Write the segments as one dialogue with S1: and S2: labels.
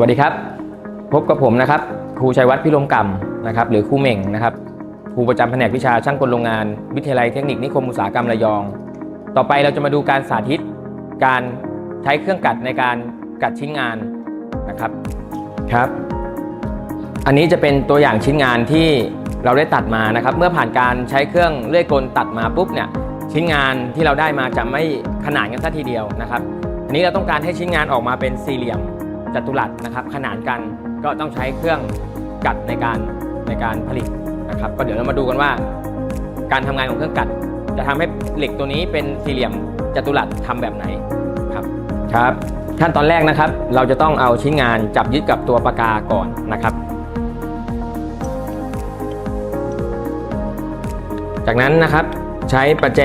S1: วัสดีครับ พบกับผมนะครับ ครูชัยวัฒน์พิรมกรรมนะครับ หรือครูเม่งนะครับครูประจำแผนกวิชาช่างกลโรงงาน วิทยาลัยเทคนิคนิคมอุตสาหกรรมระยอง ต่อไปเราจะมาดูการสาธิต การใช้เครื่องกัดในการกัดชิ้นงานนะครับครับ อันนี้จะเป็นตัวอย่างชิ้นงานที่เราได้ตัดมานะครับ เมื่อผ่านการใช้เครื่องเลื่อยกลตัดมาปุ๊บเนี่ยชิ้นงานที่เราได้มาจะไม่ขนานกันซะทีเดียวนะครับอันนี้เราต้องการให้ชิ้นงานออกมาเป็นสี่เหลี่ยม จัตุรัสนะครับขนานกันก็ต้องใช้เครื่องกัดในการในการผลิตนะครับ ก็เดี๋ยวเรามาดูกันว่า การทำงานของเครื่องกัด จะทำให้เหล็กตัวนี้เป็นสี่เหลี่ยมจัตุรัสทำแบบไหนครับครับ ขั้นตอนแรกนะครับ เราจะต้องเอาชิ้นงานจับยึดกับตัวปากกาก่อนนะครับ จากนั้นนะครับใช้ประแจ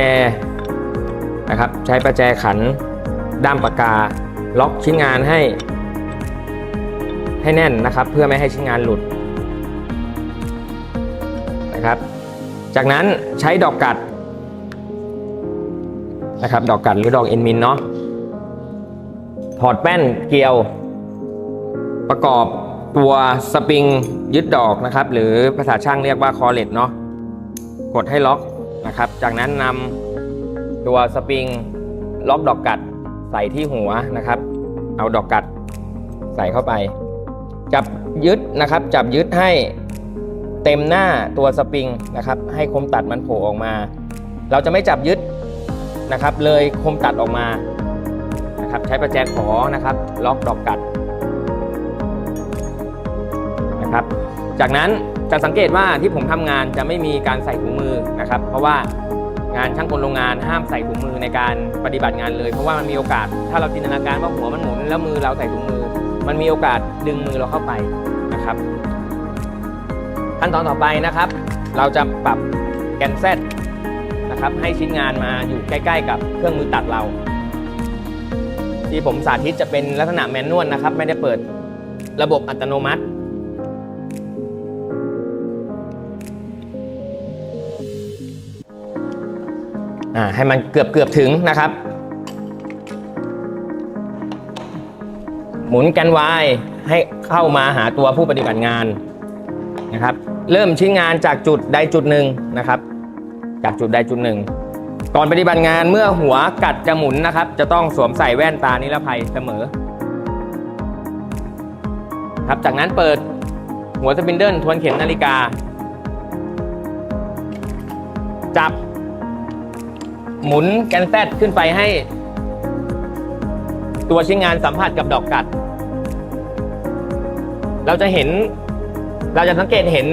S1: นะครับ ใช้ประแจขันด้ามปากกา ล็อกชิ้นงานให้ ให้แน่นนะครับ เพื่อไม่ให้ชิ้นงานหลุดนะครับ จากนั้นใช้ดอกกัดนะครับ ดอกกัดหรือดอกเอ็นมินเนาะถอดแป้นเกลียว ประกอบตัวสปริงยึดดอกนะครับ หรือภาษาช่างเรียกว่าคอเลตเนาะกดให้ล็อกนะครับ จากนั้นนำตัวสปริงล็อกดอกกัดใส่ที่หัวนะครับ เอาดอกกัดใส่เข้าไป จับยึดนะครับ จับยึดให้เต็มหน้าตัวสปริงนะครับ ให้คมตัดมันโผล่ออกมา เราจะไม่จับยึดนะครับ เลยคมตัดออกมานะครับใช้ประแจขอนะครับ ล็อกดอกกัดนะครับ จากนั้นจะสังเกตว่าที่ผมทำงานจะไม่มีการใส่ถุงมือนะครับ เพราะว่างานช่างกลโรงงานห้ามใส่ถุงมือในการปฏิบัติงานเลย เพราะว่ามันมีโอกาส ถ้าเราจินตนาการว่าหัวมันหมุนแล้วมือเราใส่ถุงมือ มันมีโอกาสดึงมือเราเข้าไปนะครับ ขั้นตอนต่อไปนะครับ เราจะปรับแกนเซตนะครับ ให้ชิ้นงานมาอยู่ใกล้ ๆ กับเครื่องมือตัดเรา ที่ผมสาธิตจะเป็นลักษณะแมนนวลนะครับ ไม่ได้เปิดระบบอัตโนมัติให้มันเกือบเกือบถึงนะครับ หมุนแกน Y ให้เข้ามาหาตัวผู้ปฏิบัติงานนะครับ เริ่มชิ้นงานจากจุดใดจุดหนึ่งนะครับ จากจุดใดจุดหนึ่งก่อนปฏิบัติงานเมื่อหัวกัดจะหมุนนะครับ จะต้องสวมใส่แว่นตานิรภัยเสมอ ครับจากนั้นเปิดหัวสปินเดิลทวนเข็มนาฬิกา จับหมุนแกนแซดขึ้นไปให้ ตัวชิ้นงานสัมผัสกับดอกกัด เราจะเห็น เราจะสังเกตเห็น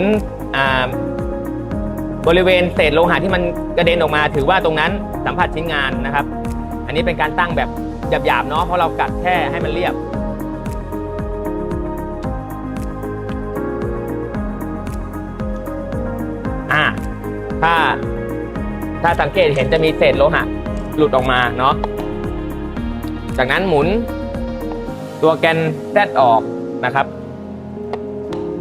S1: บริเวณเศษโลหะที่มันกระเด็นออกมา ถือว่าตรงนั้นสัมผัสชิ้นงานนะครับ อันนี้เป็นการตั้งแบบหยาบๆเนาะเพราะเรากัดแค่ให้มันเรียบอ่าถ้าถ้าสังเกตเห็นจะมีเศษโลหะ หลุดออกมาเนาะ จากนั้นหมุนตัวแกนแซดออกนะครับ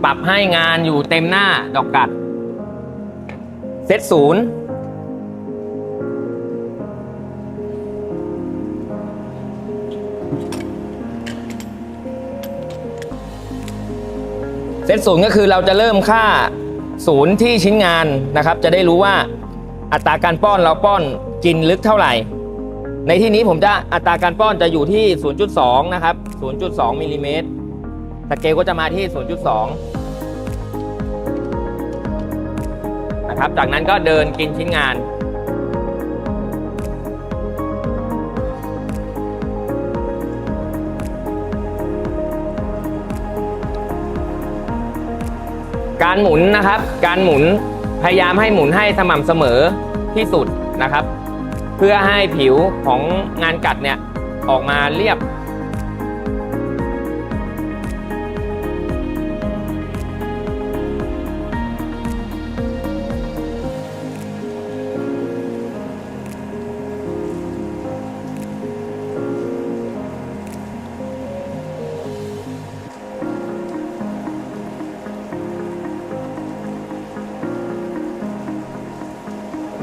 S1: ปรับให้งานอยู่เต็มหน้าดอกกัด เซตศูนย์เซตศูนย์ก็คือเราจะเริ่มค่าศูนย์ที่ชิ้นงานนะครับ จะได้รู้ว่าอัตราการป้อนเราป้อนกินลึกเท่าไหร่ ในที่นี้ผมจะอัตราการป้อนจะอยู่ที่ 0.2 นะครับ 0.2มิลลิเมตรสเกลก็จะมาที่ 0.2 นะครับ จากนั้นก็เดินกินชิ้นงาน การหมุนนะครับ การหมุนพยายามให้หมุนให้สม่ำเสมอที่สุดนะครับ เพื่อให้ผิวของงานกัดเนี่ยออกมาเรียบ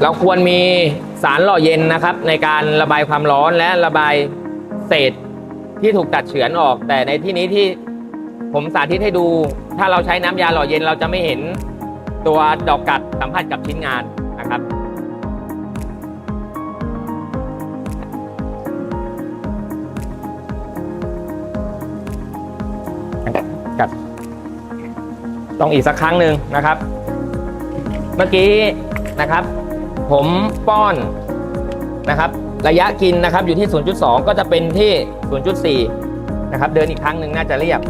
S1: เราควรมี สารหล่อเย็นนะครับ ในการระบายความร้อนและระบายเศษที่ถูกตัดเฉือนออก แต่ในที่นี้ที่ผมสาธิตให้ดู ถ้าเราใช้น้ำยาหล่อเย็นเราจะไม่เห็นตัวดอกกัดสัมผัสกับชิ้นงานนะครับครับต้องอีกสักครั้งหนึ่งนะครับ เมื่อกี้นะครับ ผมป้อนนะครับ ระยะกินนะครับอยู่ที่ 0.2 ก็จะเป็นที่ 0.4 นะครับ เดินอีกครั้งหนึ่งน่าจะเรียบ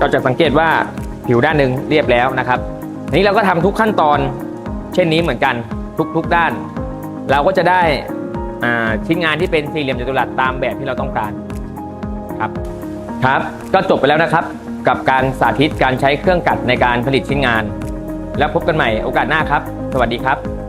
S1: เราจะสังเกตว่าผิวด้านหนึ่งเรียบแล้วนะครับทีนี้เราก็ทำทุกขั้นตอน เช่นนี้เหมือนกันทุกๆด้าน เราก็จะได้ชิ้นงานที่เป็นสี่เหลี่ยมจัตุรัสตามแบบที่เราต้องการครับครับก็จบไปแล้วนะครับ กับการสาธิตการใช้เครื่องกัดในการผลิตชิ้นงาน แล้วพบกันใหม่โอกาสหน้าครับ สวัสดีครับ